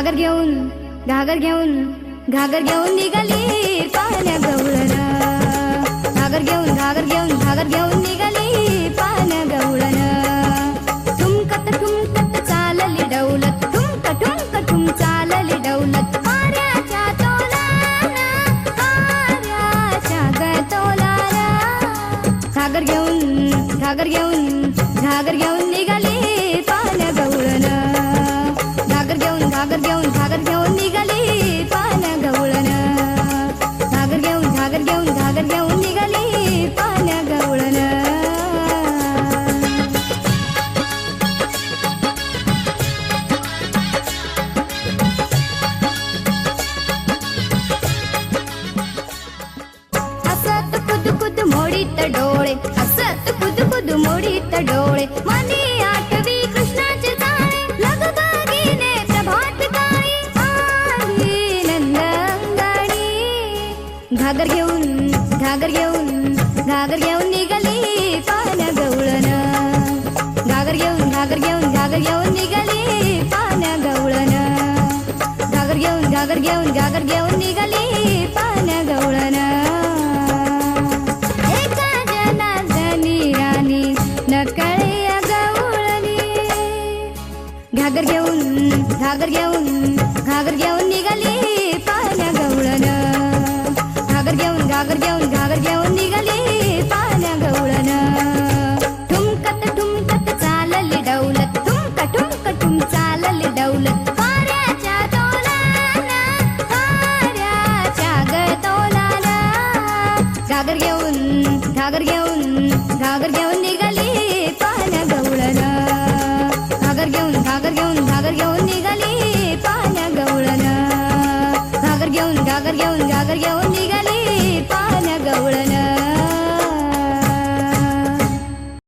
घागर घेऊन घागर घेऊन घागर घेऊन निघाली पाहण्या गवळणा. घागर घेऊन घागर घेऊन घागर घेऊन निघाली पाहण्या गवळणा. ठुमकत ठुमकत चालली डौलत ठुमक ठुमक ठुम चालली डौलत. वाऱ्याच्या गतोलाला घागर घेऊन घागर घेऊन घागर घेऊन निघाली मोडीत डोळे. हसत कुद कुद मोडीत डोळे. मनी आठवी कृष्णाचे जाळे लगबगीने प्रभात काळी आली नंदंगाणी घागर घेऊन घागर घेऊन घागर घेऊन निघाली पान गवळण. घागर घेऊन घागर घेऊन घागर घेऊन निघाली पान गवळण. घागर घेऊन घागर घेऊन घागर घेऊन घागर घेऊन घागर घेऊन घागर घेऊन निघाली पाण्या गवळण. घागर घेऊन घागर घेऊन घागर घेऊन निघाली पाण्या गवळण. ठुमकत ठुमकत चालली डौलत ठुमक ठुमक ठुम चालली डौलत. घागर घेऊन घागर घेऊन घागर घेऊन घागर घेऊन घागर घेऊन निघाली.